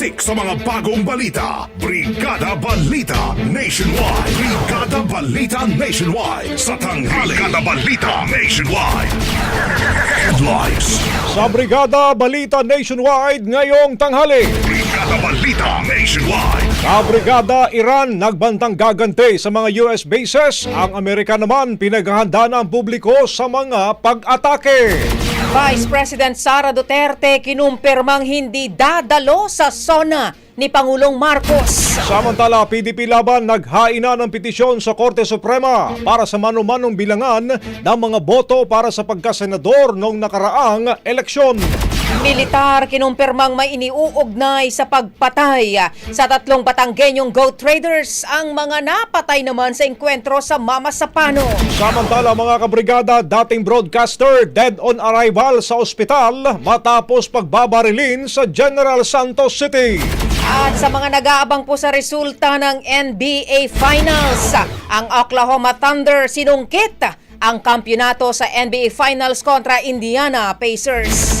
Siksik sa mga bagong balita. Brigada Balita Nationwide. Brigada Balita Nationwide sa tanghali. Brigada Balita Nationwide. Headlines. Sa Brigada Balita Nationwide ngayong tanghali. Brigada Balita Nationwide. Sa Brigada Iran nagbantang gagante sa mga US bases. Ang Amerika naman pinaghahanda na ang publiko sa mga pag-atake. Vice President Sara Duterte kinumpirmang hindi dadalo sa SONA ni Pangulong Marcos. Samantala, PDP Laban naghain na ng petisyon sa Korte Suprema para sa manumanong bilangan ng mga boto para sa pagkasenador noong nakaraang eleksyon. Militar kinumpirmang may iniuugnay sa pagpatay sa tatlong Batanggenyong goat traders ang mga napatay naman sa enkwentro sa Mamasapano. Samantala mga kabrigada, dating broadcaster dead on arrival sa ospital matapos pagbabarilin sa General Santos City. At sa mga nag-aabang po sa resulta ng NBA Finals, ang Oklahoma Thunder sinungkit ang kampyonato sa NBA Finals kontra Indiana Pacers.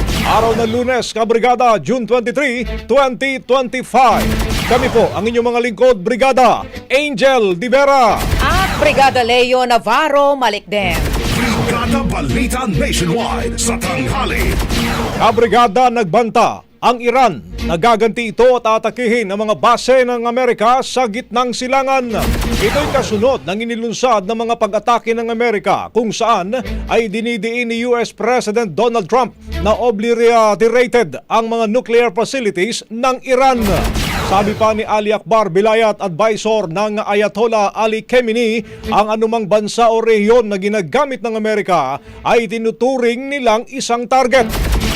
Araw ng lunes, Kabrigada, June 23, 2025. Kami po ang inyong mga lingkod, Brigada Angel Divera. At Brigada Leo Navarro Malikden. Brigada Balita Nationwide sa tanghali. Kabrigada nagbanta ang Iran. Nagaganti ito at atakihin ang mga base ng Amerika sa gitnang silangan. Ito'y kasunod ng inilunsad ng mga pag-atake ng Amerika kung saan ay dinidiin ni US President Donald Trump na obliterated ang mga nuclear facilities ng Iran. Sabi pa ni Ali Akbar Bilayat, advisor ng Ayatollah Ali Khamenei, ang anumang bansa o rehiyon na ginagamit ng Amerika ay tinuturing nilang isang target.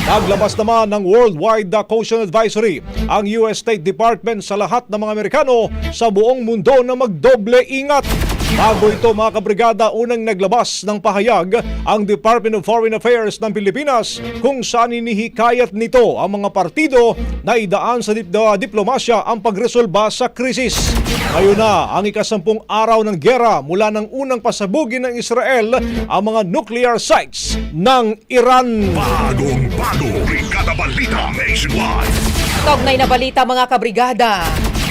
Naglabas naman ng Worldwide Caution Advisory ang US State Department sa lahat ng mga Amerikano sa buong mundo na magdoble ingat. Bago ito mga kabrigada, unang naglabas ng pahayag ang Department of Foreign Affairs ng Pilipinas kung saan inihikayat nito ang mga partido na idaan sa dip- uh, diplomasya ang pagresolba sa krisis. Ngayon na ang ikasampung araw ng gera mula ng unang pasabugin ng Israel ang mga nuclear sites ng Iran. Bagong bago. Brigada Balita Nationwide. Kaugnay na balita mga kabrigada.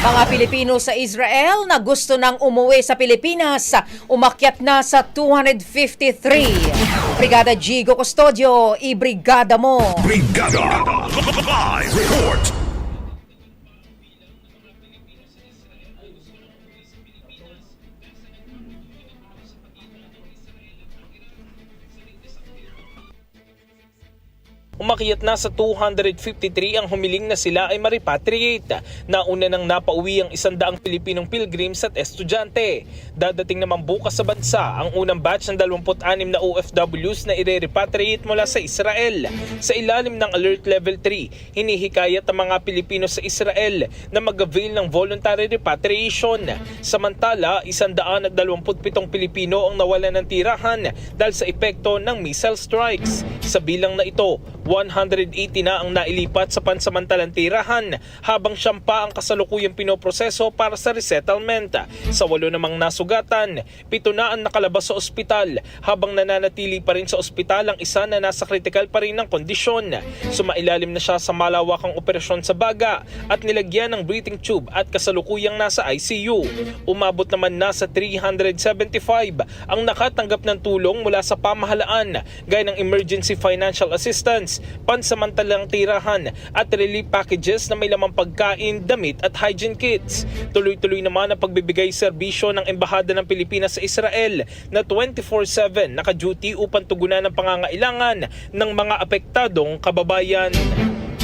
Mga Pilipino sa Israel na gusto nang umuwi sa Pilipinas, umakyat na sa 253. Brigada Gigo Custodio, i-brigada mo. Brigada. Live report. Umakyat na sa 253 ang humiling na sila ay maripatriate. Nauna nang napauwi ang isandaang Pilipinong pilgrims at estudyante. Dadating naman bukas sa bansa ang unang batch ng 26 na OFWs na ire-repatriate mula sa Israel. Sa ilalim ng Alert Level 3, hinihikayat ang mga Pilipino sa Israel na mag-avail ng voluntary repatriation. Samantala, 127 Pilipino ang nawalan ng tirahan dahil sa epekto ng missile strikes. Sa bilang na ito, 180 na ang nailipat sa pansamantalang tirahan habang siyam pa ang kasalukuyang pinoproseso para sa resettlement. Sa walo namang nasugatan, pito na ang nakalabas sa ospital habang nananatili pa rin sa ospital ang isa na nasa critical pa rin ng kondisyon. Sumailalim na siya sa malawakang operasyon sa baga at nilagyan ng breathing tube at kasalukuyang nasa ICU. Umabot naman na sa 375 ang nakatanggap ng tulong mula sa pamahalaan gaya ng emergency financial assistance, pansamantalang tirahan at relief packages na may lamang pagkain, damit at hygiene kits. Tuloy-tuloy naman ang pagbibigay serbisyo ng Embahada ng Pilipinas sa Israel na 24-7 naka-duty upang tugunan ang pangangailangan ng mga apektadong kababayan.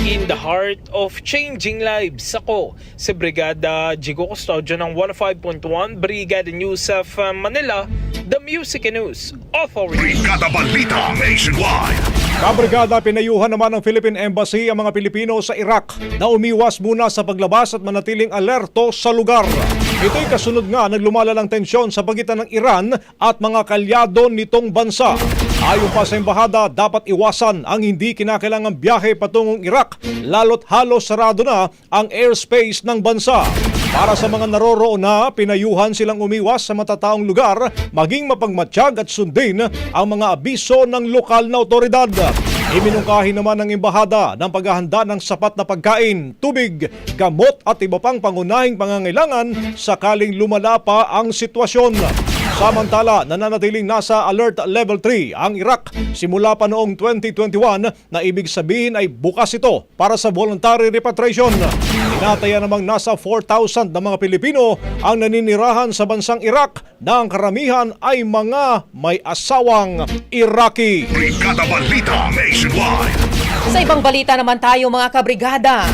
In the heart of changing lives, ako si Brigada Jigo Custodio ng 105.1 Brigada News of Manila, The Music News Authority. Brigada Balita Nationwide. Kabrigada, pinayuhan naman ng Philippine Embassy ang mga Pilipino sa Iraq na umiwas muna sa paglabas at manatiling alerto sa lugar. Ito'y kasunod nga ng lumalalang tensyon sa pagitan ng Iran at mga kalyado nitong bansa. Ayon pa sa embahada, dapat iwasan ang hindi kinakailangang biyahe patungong Iraq, lalo't halos sarado na ang airspace ng bansa. Para sa mga naroroon na, pinayuhan silang umiwas sa matataong lugar, maging mapagmatsyag at sundin ang mga abiso ng lokal na otoridad. Iminungkahi naman ng imbahada ng paghahanda ng sapat na pagkain, tubig, gamot at iba pang pangunahing pangangailangan sakaling lumala pa ang sitwasyon. Samantala, nananatiling nasa Alert Level 3 ang Iraq simula pa noong 2021 na ibig sabihin ay bukas ito para sa voluntary repatriation. Tinataya namang nasa 4,000 na mga Pilipino ang naninirahan sa bansang Iraq na ang karamihan ay mga may asawang Iraqi. Brigada Balita Nationwide. Sa ibang balita naman tayo mga kabrigada,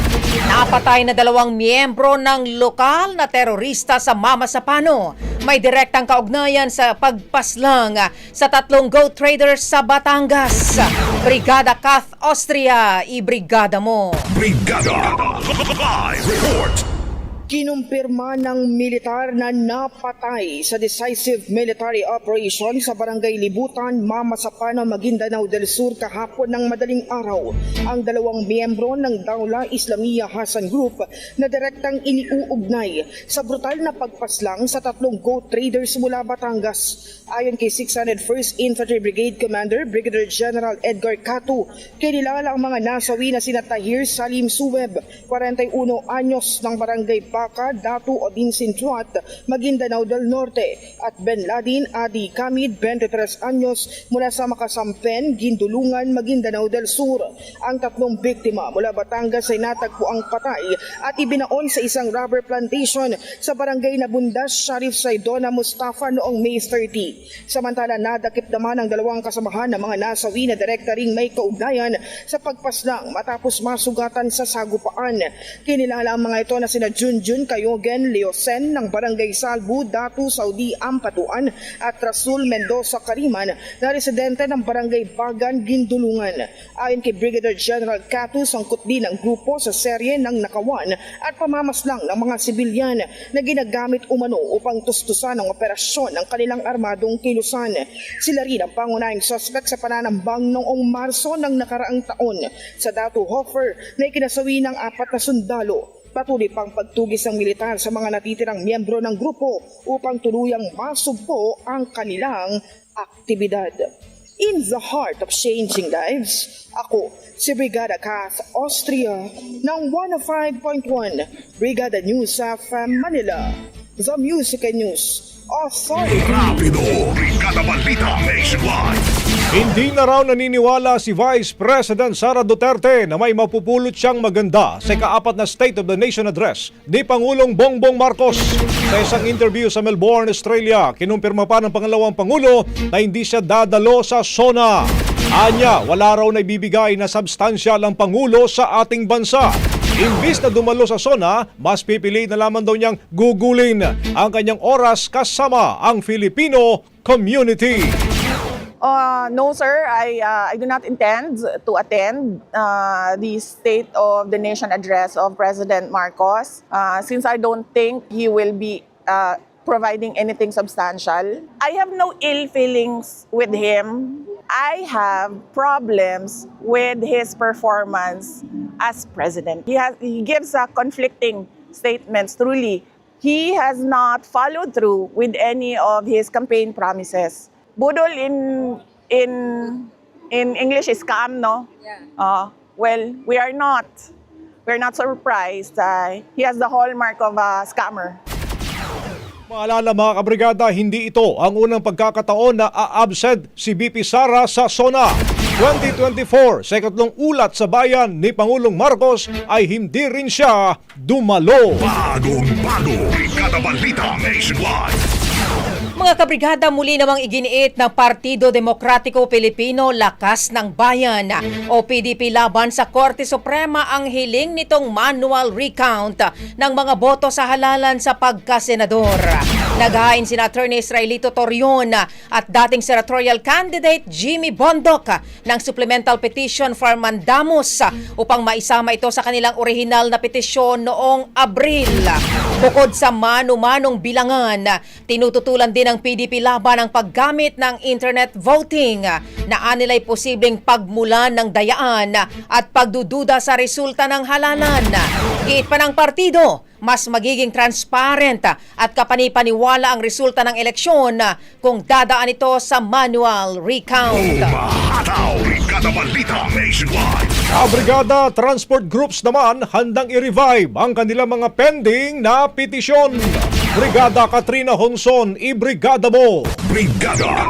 napatay na dalawang miyembro ng lokal na terorista sa Mamasapano. May direktang kaugnayan sa pagpaslang sa tatlong goat traders sa Batangas. Brigada Kath Austria, i-brigada mo. Brigada. Live report. Kinumpirma ng militar na napatay sa decisive military operation sa Barangay Libutan, Mamasapana, Maguindanao del Sur kahapon ng madaling araw ang dalawang miyembro ng Daula Islamia Hasan Group na direktang iniuugnay sa brutal na pagpaslang sa tatlong goat traders mula Batangas. Ayon kay 601st Infantry Brigade Commander Brigadier General Edgar Catu, kinilala ang mga nasawi na sina Tahir Salim Suweb, 41 anyos ng Barangay Baka, Datu Odin Sintuat, Maguindanao del Norte at Ben Ladin Adi Kamid, 23 anyos mula sa Makasampen, Gindulungan, Maguindanao del Sur. Ang tatlong biktima mula Batangas ay natagpo ang patay at ibinaon sa isang rubber plantation sa barangay Nabundas, Sharif Saidona, Mustafa noong May 30. Samantala nadakip naman ang dalawang kasamahan ng mga nasawi na direkta may kaugnayan sa pagpaslang matapos masugatan sa sagupaan. Kinilala ang mga ito na sina Junjun Kayogen Leosen ng Barangay Salbu, Datu, Saudi, Ampatuan at Rasul Mendoza Kariman na residente ng Barangay Bagan, Gindulungan. Ayon kay Brigadier General Catu, sangkot din ang grupo sa serye ng nakawan at pamamaslang ng mga sibilyan na ginagamit umano upang tustusan ang operasyon ng kanilang armadong kilusan. Sila rin ang pangunahing suspect sa pananambang noong Marso ng nakaraang taon sa Datu Hofer na ikinasawi ng apat na sundalo. Patuloy pang pagtugis ng militar sa mga natitirang miyembro ng grupo upang tuluyang masugpo ang kanilang aktibidad. In the heart of changing lives, ako si Brigada Kath Austria ng 105.1 Brigada News of Manila, The Music and News Authority. Rapido. Brigada Balita Nationwide. Hindi na raw naniniwala si Vice President Sara Duterte na may mapupulot siyang maganda sa ikaapat na State of the Nation Address ni Pangulong Bongbong Marcos. Sa isang interview sa Melbourne, Australia, kinumpirma pa ng pangalawang Pangulo na hindi siya dadalo sa SONA. Anya, wala raw na ibibigay na substansyal ang Pangulo sa ating bansa. Imbis na dumalo sa SONA, mas pipili na lamang daw niyang gugulin ang kanyang oras kasama ang Filipino community. Uh, no, sir. I, uh, I do not intend to attend uh, the State of the Nation address of President Marcos uh, since I don't think he will be uh, providing anything substantial. I have no ill feelings with him. I have problems with his performance as president. He has he gives a conflicting statements truly. He has not followed through with any of his campaign promises. Budol in in in English is scam, no? Uh, well, we are not. We're not surprised. Uh, he has the hallmark of a scammer. Maalala mga kabrigada, hindi ito ang unang pagkakataon na a-absent si BP Sara sa SONA. 2024, sa ikatlong ulat sa bayan ni Pangulong Marcos ay hindi rin siya dumalo. Bagong bago. Brigada Balita Nationwide. Mga kabrigada muli namang iginiit ng Partido Demokratiko Pilipino Lakas ng Bayan o PDP laban sa Korte Suprema ang hiling nitong manual recount ng mga boto sa halalan sa pagkasenador. Naghain sina Attorney Israelito Torion at dating senatorial candidate Jimmy Bondoc ng supplemental petition for mandamus upang maisama ito sa kanilang orihinal na petisyon noong Abril. Bukod sa mano-manong bilangan, tinututulan din ng PDP laban ang paggamit ng internet voting na anilay posibleng pagmulan ng dayaan at pagdududa sa resulta ng halalan. Giit pa ng partido, mas magiging transparent at kapanipaniwala ang resulta ng eleksyon kung dadaan ito sa manual recount. Kabrigada Transport Groups naman handang i-revive ang kanilang mga pending na petisyon. Brigada Katrina Honson, i-brigada mo! Brigada.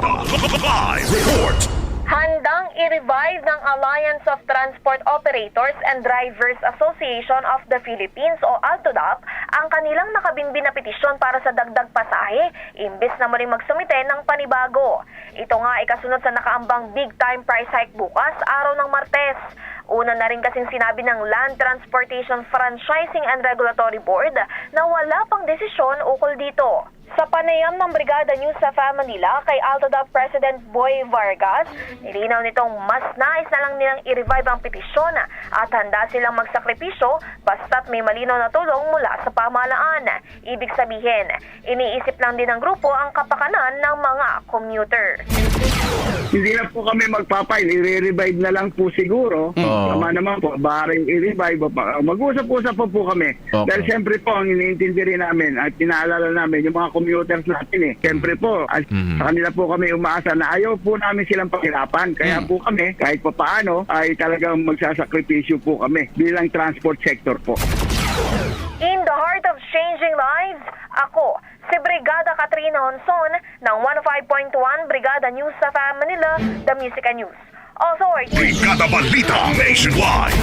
Live report. Handang i-revive ng Alliance of Transport Operators and Drivers Association of the Philippines o ALTODAP ang kanilang nakabinbin na petisyon para sa dagdag pasahe imbes na muling magsumite ng panibago. Ito nga ay kasunod sa nakaambang big time price hike bukas araw ng Martes. Una na rin kasing sinabi ng Land Transportation Franchising and Regulatory Board na wala pang desisyon ukol dito. Sa panayam ng Brigada News sa Manila kay AltoDAP President Boy Vargas, nilinaw nitong mas nais na lang nilang i-revive ang petisyon at handa silang magsakripisyo basta't may malinaw na tulong mula sa pamahalaan. Ibig sabihin, iniisip lang din ng grupo ang kapakanan ng mga commuter. Hindi na po kami magpapail, i-revive na lang po siguro. Tama naman po, baring i-revive pa. Mag-usap-usap po po kami. Dahil siyempre po, ang iniintindi rin namin at pinaalala namin yung mga commuters natin eh. Siyempre po, at sa kanila po kami umaasa na ayaw po namin silang pahirapan. Kaya po kami, kahit pa paano, ay talagang magsasakripisyo po kami bilang transport sector po. In the heart of changing lives, ako, si Brigada Katrina Honson ng 105.1 Brigada News sa Manila, The Music and News. Authority. Brigada Balita Nationwide.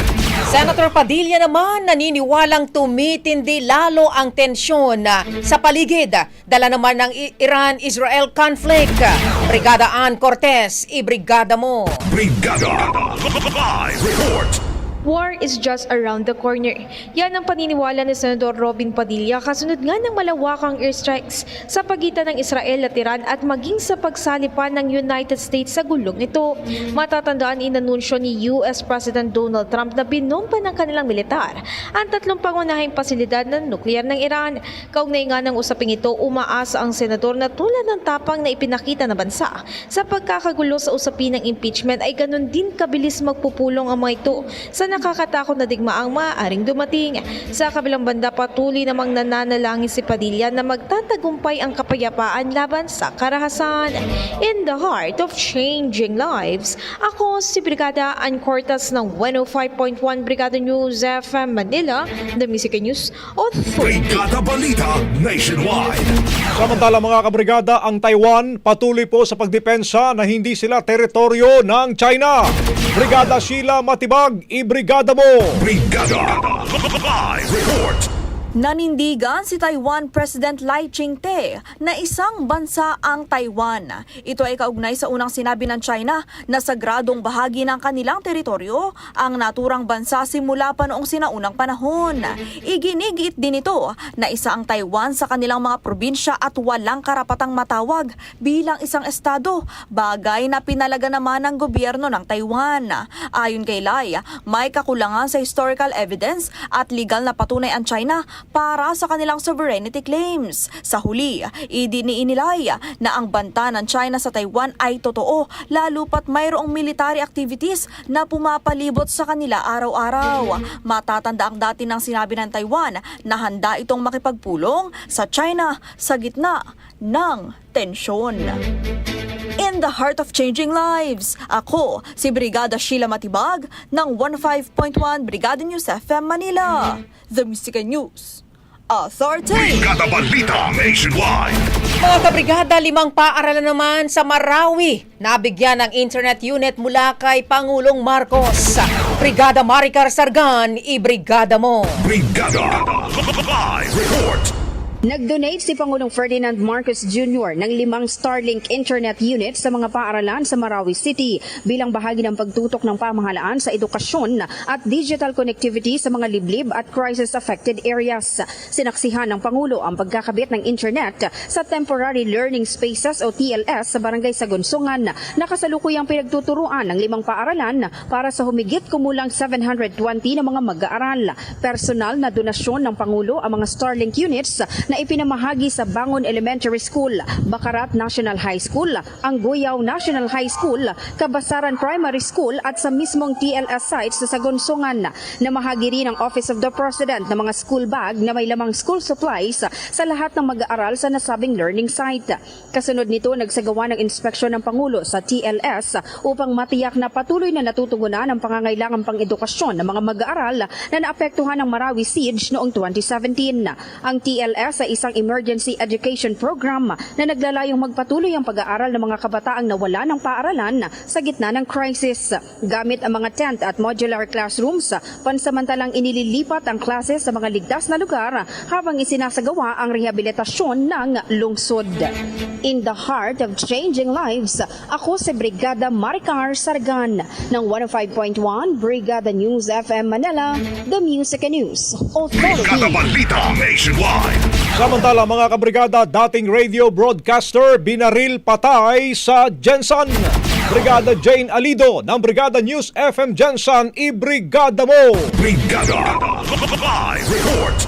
Senator Padilla naman naniniwalang tumitindi lalo ang tensyon ah, sa paligid. Dala naman ng Iran-Israel conflict. Brigada Ann Cortez, i-brigada mo. Brigada. Live report. War is just around the corner. Yan ang paniniwala ni Senador Robin Padilla kasunod nga ng malawakang airstrikes sa pagitan ng Israel at Iran at maging sa pagsalipan ng United States sa gulong ito. Matatandaan inanunsyo ni US President Donald Trump na binomba ng kanilang militar ang tatlong pangunahing pasilidad ng nuklear ng Iran. Kaugnay nga ng usaping ito, umaasa ang senador na tulad ng tapang na ipinakita na bansa sa pagkakagulo sa usapin ng impeachment ay ganun din kabilis magpupulong ang mga ito sa nakakatakot na digmaang maaaring dumating. Sa kabilang banda patuloy namang nananalangin si Padilla na magtatagumpay ang kapayapaan laban sa karahasan. In the heart of changing lives, ako si Brigada Ann Cortas ng 105.1 Brigada News FM Manila, The Music News Authority. Brigada Balita Nationwide. Samantala mga kabrigada, ang Taiwan patuloy po sa pagdepensa na hindi sila teritoryo ng China. Brigada Sheila Matibag, i-brigada mo! Brigada. Live report. Nanindigan si Taiwan President Lai Ching-te na isang bansa ang Taiwan. Ito ay kaugnay sa unang sinabi ng China na sagradong bahagi ng kanilang teritoryo ang naturang bansa simula pa noong sinaunang panahon. Iginigit din ito na isa ang Taiwan sa kanilang mga probinsya at walang karapatang matawag bilang isang estado, bagay na pinalaga naman ng gobyerno ng Taiwan. Ayon kay Lai, may kakulangan sa historical evidence at legal na patunay ang China para sa kanilang sovereignty claims. Sa huli, idiniinilay na ang banta ng China sa Taiwan ay totoo lalo pat mayroong military activities na pumapalibot sa kanila araw-araw. Matatanda ang dati ng sinabi ng Taiwan na handa itong makipagpulong sa China sa gitna ng tensyon. In the heart of changing lives, ako si Brigada Sheila Matibag ng 15.1 Brigada News FM Manila. The Music and News Authority. Brigada Balita Nationwide. Mga kabrigada, limang paaralan naman sa Marawi. Nabigyan ng internet unit mula kay Pangulong Marcos. Brigada Maricar Sargan, i-brigada mo. Brigada Live Report. Nag-donate si Pangulong Ferdinand Marcos Jr. ng limang Starlink internet unit sa mga paaralan sa Marawi City bilang bahagi ng pagtutok ng pamahalaan sa edukasyon at digital connectivity sa mga liblib at crisis-affected areas. Sinaksihan ng Pangulo ang pagkakabit ng internet sa Temporary Learning Spaces o TLS sa Barangay Sagunsungan na kasalukuyang pinagtuturuan ng limang paaralan para sa humigit kumulang 720 na mga mag-aaral. Personal na donasyon ng Pangulo ang mga Starlink units na ipinamahagi sa Bangon Elementary School, Bakarat National High School, Anguyaw National High School, Kabasaran Primary School at sa mismong TLS sites sa Sagonsungan. Namahagi rin ang Office of the President ng mga school bag na may lamang school supplies sa lahat ng mag-aaral sa nasabing learning site. Kasunod nito, nagsagawa ng inspeksyon ng Pangulo sa TLS upang matiyak na patuloy na natutugunan ang pangangailangan pang edukasyon ng mga mag-aaral na naapektuhan ng Marawi Siege noong 2017. Ang TLS ay isang emergency education program na naglalayong magpatuloy ang pag-aaral ng mga kabataang nawala ng paaralan sa gitna ng crisis. Gamit ang mga tent at modular classrooms, pansamantalang inililipat ang klase sa mga ligtas na lugar habang isinasagawa ang rehabilitasyon ng lungsod. In the heart of changing lives, ako si Brigada Maricar Sargan ng 105.1 Brigada News FM Manila, The Music and News Authority. Brigada Balita Nationwide. Samantala mga kabrigada, dating radio broadcaster binaril patay sa Jensen. Brigada Jane Alido ng Brigada News FM Jensen, i-brigada mo! Brigada Live Report.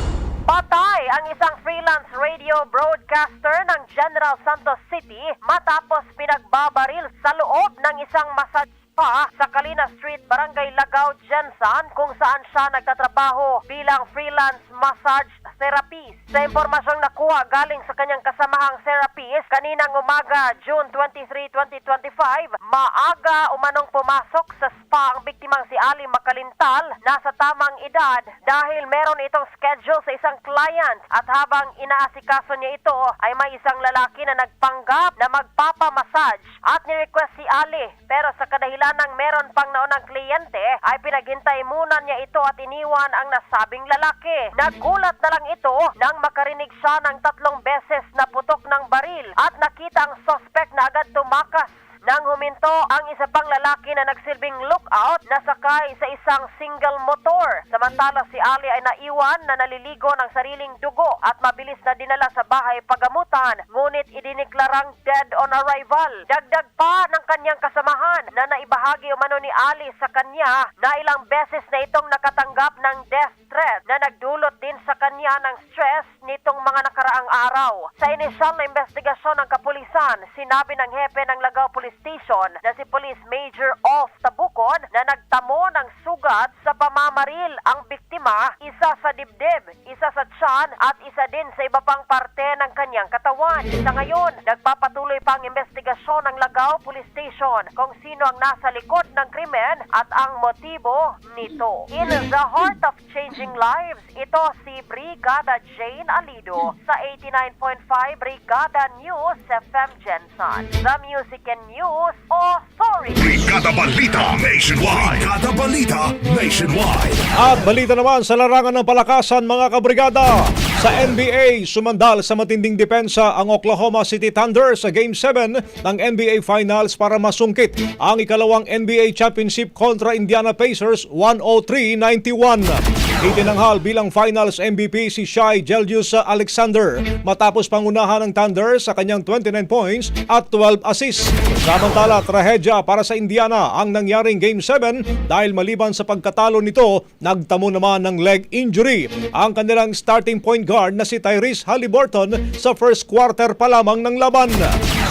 Patay ang isang freelance radio broadcaster ng General Santos City matapos pinagbabaril sa loob ng isang massage spa sa Kalina Street, Barangay Lagaw, Jensan kung saan siya nagtatrabaho bilang freelance massage therapist. Sa impormasyong nakuha galing sa kanyang kasamahang therapist kaninang umaga, June 23, 2025, maaga umanong pumasok sa spa ang biktimang si Ali Makalintal nasa tamang edad dahil meron itong schedule sa isang client at habang inaasikaso niya ito ay may isang lalaki na nagpanggap na magpapamassage at ni-request si Ali pero sa kadahilan ng meron pang naunang kliyente ay pinaghintay muna niya ito at iniwan ang nasabing lalaki. Nagulat na lang ito nang makarinig siya ng tatlong beses na putok ng baril at nakita ang suspect na agad tumakas nang huminto ang isa pang lalaki na nagsilbing lookout na sakay sa isang single motor. Samantala si Ali ay naiwan na naliligo ng sariling dugo at mabilis na dinala sa bahay pagamutan ngunit idiniklarang dead on arrival. Dagdag pa ng kanyang kasamahan na naibahagi umano ni Ali sa kanya na ilang beses na itong nakatanggap ng death threat na nagdulot din sa kanya ng stress nitong mga nakaraang araw. Sa inisyal na investigasyon ng kapulisan, sinabi ng hepe ng Lagaw Police Station na si Police Major Off Tabukon na nagtamo ng sugat sa pamamaril ang biktima, isa sa dibdib, isa sa tiyan at isa din sa iba pang parte ng kanyang katawan. Sa ngayon, nagpapatuloy pa ang investigasyon ng Lagaw Police Station kung sino ang nasa likod ng krimen at ang motibo nito. In the heart of changing lives, ito si Brigada Jane Alido sa 89.5 Brigada News FM Jensen. The Music and News Authority. Brigada Balita Nationwide. Brigada Balita Nationwide. At balita naman sa larangan ng palakasan mga kabrigada. Sa NBA, sumandal sa matinding depensa ang Oklahoma City Thunder sa Game 7 ng NBA Finals para masungkit ang ikalawang NBA Championship kontra Indiana Pacers 103-91. Itinanghal bilang finals MVP si Shai Gelgius Alexander matapos pangunahan ng Thunder sa kanyang 29 points at 12 assists. Samantala, trahedya para sa Indiana ang nangyaring Game 7 dahil maliban sa pagkatalo nito, nagtamo naman ng leg injury ang kanilang starting point guard na si Tyrese Halliburton sa first quarter pa lamang ng laban.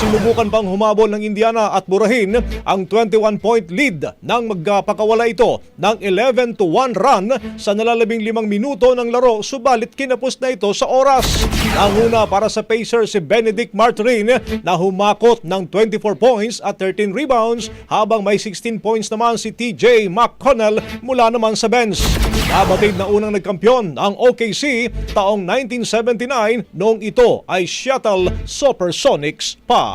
Sinubukan pang humabol ng Indiana at burahin ang 21-point lead nang magpakawala ito ng 11 to 1 run sa nalalabing limang minuto ng laro subalit kinapos na ito sa oras. Nanguna para sa Pacers si Benedict Martin na humakot ng 24 points at 13 rebounds habang may 16 points naman si TJ McConnell mula naman sa bench. Nabatid na unang nagkampiyon ang OKC taong 1979 noong ito ay Seattle Supersonics pa.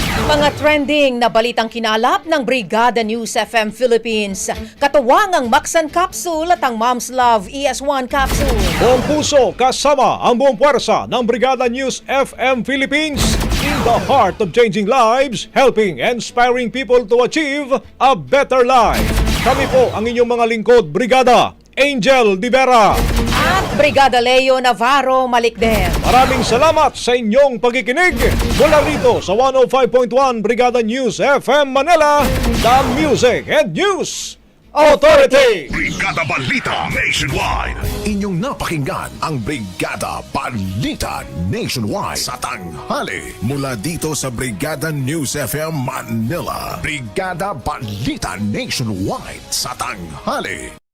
Mga trending na balitang kinalap ng Brigada News FM Philippines. Katuwang ang Maxan Capsule at ang Mom's Love ES1 Capsule. Buong puso kasama ang buong puwersa ng Brigada News FM Philippines in the heart of changing lives, helping inspiring people to achieve a better life. Kami po ang inyong mga lingkod, Brigada Angel Divera. Brigada Leo Navarro Malikden. Maraming salamat sa inyong pagkikinig mula rito sa 105.1 Brigada News FM Manila, The Music and News Authority. Brigada Balita Nationwide. Inyong napakinggan ang Brigada Balita Nationwide sa tanghali. Mula dito sa Brigada News FM Manila. Brigada Balita Nationwide sa tanghali.